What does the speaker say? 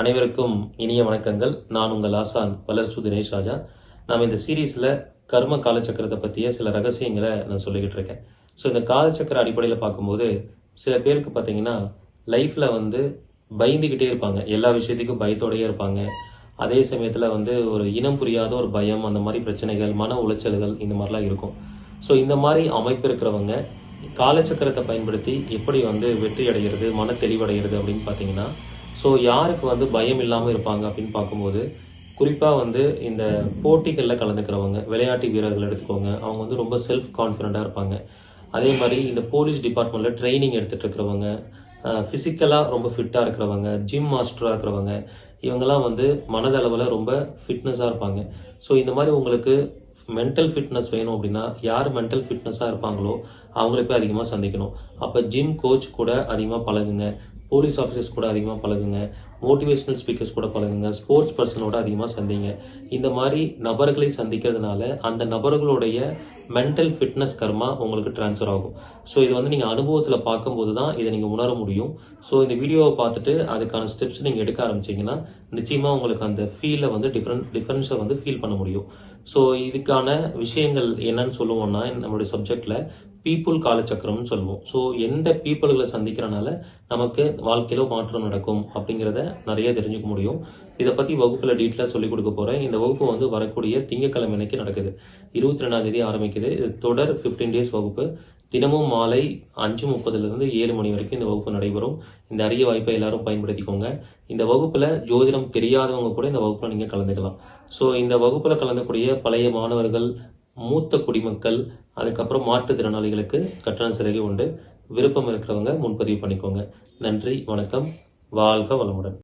அனைவருக்கும் இனிய வணக்கங்கள். நான் உங்கள் ஆசான் வளர்சு தினேஷ் ராஜா. நாம் இந்த சீரீஸில் கர்ம காலச்சக்கரத்தை பற்றிய சில ரகசியங்களை நான் சொல்லிக்கிட்டு இருக்கேன். ஸோ இந்த காலச்சக்கர அடிப்படையில் பார்க்கும்போது சில பேருக்கு பார்த்தீங்கன்னா லைஃப்பில் வந்து பயந்துக்கிட்டே இருப்பாங்க. எல்லா விஷயத்துக்கும் பயத்தோடயே இருப்பாங்க. அதே சமயத்தில் வந்து ஒரு இனம் புரியாத ஒரு பயம் அந்த மாதிரி பிரச்சனைகள் மன உளைச்சல்கள் இந்த மாதிரிலாம் இருக்கும். ஸோ இந்த மாதிரி அமைப்பு இருக்கிறவங்க காலச்சக்கரத்தை பயன்படுத்தி எப்படி வந்து வெற்றி அடைகிறது மன தெளிவடைகிறது அப்படின்னு பார்த்தீங்கன்னா ஸோ யாருக்கு வந்து பயம் இல்லாமல் இருப்பாங்க அப்படின்னு பார்க்கும்போது குறிப்பாக வந்து இந்த போட்டிகளில் கலந்துக்கிறவங்க விளையாட்டு வீரர்கள் எடுத்துக்கோங்க அவங்க வந்து ரொம்ப செல்ஃப் கான்ஃபிடண்ட்டாக இருப்பாங்க. அதே மாதிரி இந்த போலீஸ் டிபார்ட்மெண்ட்டில் ட்ரைனிங் எடுத்துகிட்டு இருக்கிறவங்க ஃபிசிக்கலாக ரொம்ப ஃபிட்டாக இருக்கிறவங்க ஜிம் மாஸ்டராக இருக்கிறவங்க இவங்கெல்லாம் வந்து மனதளவில் ரொம்ப ஃபிட்னஸாக இருப்பாங்க. ஸோ இந்த மாதிரி உங்களுக்கு மென்டல் ஃபிட்னஸ் வேணும் அப்படின்னா யார் மென்டல் ஃபிட்னஸாக இருப்பாங்களோ அவங்களை போய் அதிகமாக சந்திக்கணும். அப்போ ஜிம் கோச் கூட அதிகமாக பழகுங்க. போலீஸ் ஆஃபீஸர்ஸ் கூட அதிகமாக பழகுங்க. மோட்டிவேஷனல் ஸ்பீக்கர்ஸ் கூட பழகுங்க. ஸ்போர்ட்ஸ் பர்சனோட அதிகமாக சந்திங்க. இந்த மாதிரி நபர்களை சந்திக்கிறதுனால அந்த நபர்களுடைய மென்டல் ஃபிட்னஸ் கர்மா உங்களுக்கு ட்ரான்ஸ்ஃபர் ஆகும். ஸோ இது வந்து நீங்கள் அனுபவத்தில் பார்க்கும்போது தான் இதை நீங்கள் உணர முடியும். ஸோ இந்த வீடியோவை பார்த்துட்டு அதுக்கான ஸ்டெப்ஸ் நீங்கள் எடுக்க ஆரம்பிச்சீங்கன்னா நிச்சயமாக உங்களுக்கு அந்த ஃபீலை வந்து டிஃப்ரெண்ட் டிஃப்ரென்ஸை வந்து ஃபீல் பண்ண முடியும். ஸோ இதுக்கான விஷயங்கள் என்னன்னு சொல்லுவோம்னா நம்மளுடைய சப்ஜெக்டில் பீப்புள் காலச்சக்கரம்னு சொல்லுவோம். ஸோ எந்த பீப்புள்களை சந்திக்கிறனால நமக்கு வாழ்க்கையில மாற்றம் நடக்கும் அப்படிங்கிறத நிறைய தெரிஞ்சுக்க முடியும். இதை பற்றி வகுப்பில் டீட்டெயிலாக சொல்லிக் கொடுக்க போகிறேன் இந்த வகுப்பு வந்து வரக்கூடிய திங்கக்கிழமை நடக்குது. இருபத்தி ரெண்டாம் தேதி ஆரம்பிக்குது. இது தொடர் 15 டேஸ் வகுப்பு. தினமும் மாலை அஞ்சு முப்பதுலேருந்து ஏழு மணி வரைக்கும் இந்த வகுப்பு நடைபெறும். இந்த அரிய வாய்ப்பை எல்லாரும் பயன்படுத்திக்கோங்க. இந்த வகுப்பில் ஜோதிடம் தெரியாதவங்க கூட இந்த வகுப்பில் நீங்கள் கலந்துக்கலாம். ஸோ இந்த வகுப்பில் கலந்தக்கூடிய பழைய மாணவர்கள் மூத்த குடிமக்கள் அதுக்கப்புறம் மாற்றுத்திறனாளிகளுக்கு கட்டண சலுகை உண்டு. விருப்பம் இருக்கிறவங்க முன்பதிவு பண்ணிக்கோங்க. நன்றி வணக்கம். வாழ்க வளமுடன்.